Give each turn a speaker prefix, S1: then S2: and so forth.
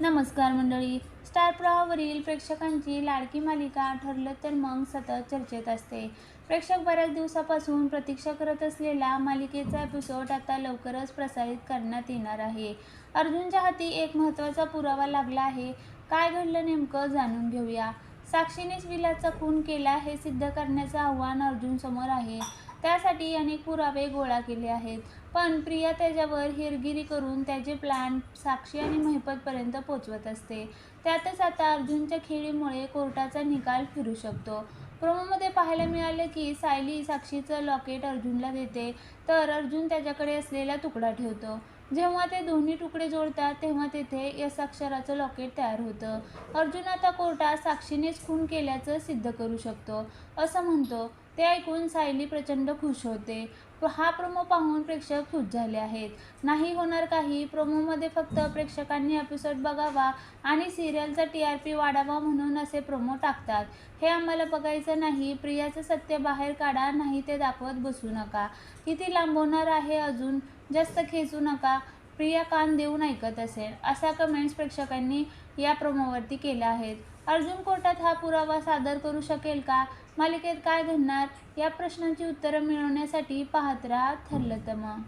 S1: नमस्कार मंडळी. स्टार प्रवाहावरील प्रेक्षकांची लाडकी मालिका ठरलं तर मग सतत चर्चेत असते. प्रेक्षक बऱ्याच दिवसापासून प्रतीक्षा करत असलेला मालिकेचा एपिसोड आता लवकरच प्रसारित करण्यात येणार आहे. अर्जुनच्या हाती एक महत्त्वाचा पुरावा लागला आहे. काय घडलं नेमकं जाणून घेऊया. साक्षीनेच विलाचा खून केला हे सिद्ध करण्याचं आव्हान अर्जुनसमोर आहे. त्यासाठी अनेक पुरावे गोळा केले आहेत. पण प्रिया त्याच्यावर हिरगिरी करून त्याचे प्लॅन साक्षी आणि महिपतपर्यंत पोचवत असते. त्यातच आता अर्जुनच्या खेळीमुळे कोर्टाचा निकाल फिरू शकतो. प्रोमोमध्ये पाहायला मिळालं की सायली साक्षीचं लॉकेट अर्जुनला देते. तर अर्जुन त्याच्याकडे असलेला तुकडा ठेवतो. जेव्हा ते दोन्ही तुकडे जोडतात तेव्हा तेथे यस अक्षराचं लॉकेट तयार होतं. अर्जुन आता कोर्टात साक्षीनेच खून केल्याचं सिद्ध करू शकतो. असं म्हणतो. ते ऐकून सायली प्रचंड खुश होते. हा प्रोमो पाहून प्रेक्षक खुश झाले आहेत. नाही होणार काही प्रोमोमध्ये फक्त प्रेक्षकांनी एपिसोड बघावा आणि सिरियलचा टी आर पी वाढावा म्हणून असे प्रोमो टाकतात. हे आम्हाला बघायचं नाही प्रियाचं सत्य बाहेर काढा नाही ते दाखवत बसू नका. किती लांबवणार आहे अजून? जास्त खेचू नका. प्रिया कान देऊन ऐकत असेल अशा कमेंट्स प्रेक्षकांनी या प्रोमोवरती केल्या आहेत. अर्जुन कोर्टात हा पुरावा सादर करू शकेल का? मालिकेत काय घडणार? या प्रश्नांची उत्तरं मिळवण्यासाठी पाहत राहा ठरलं तर मग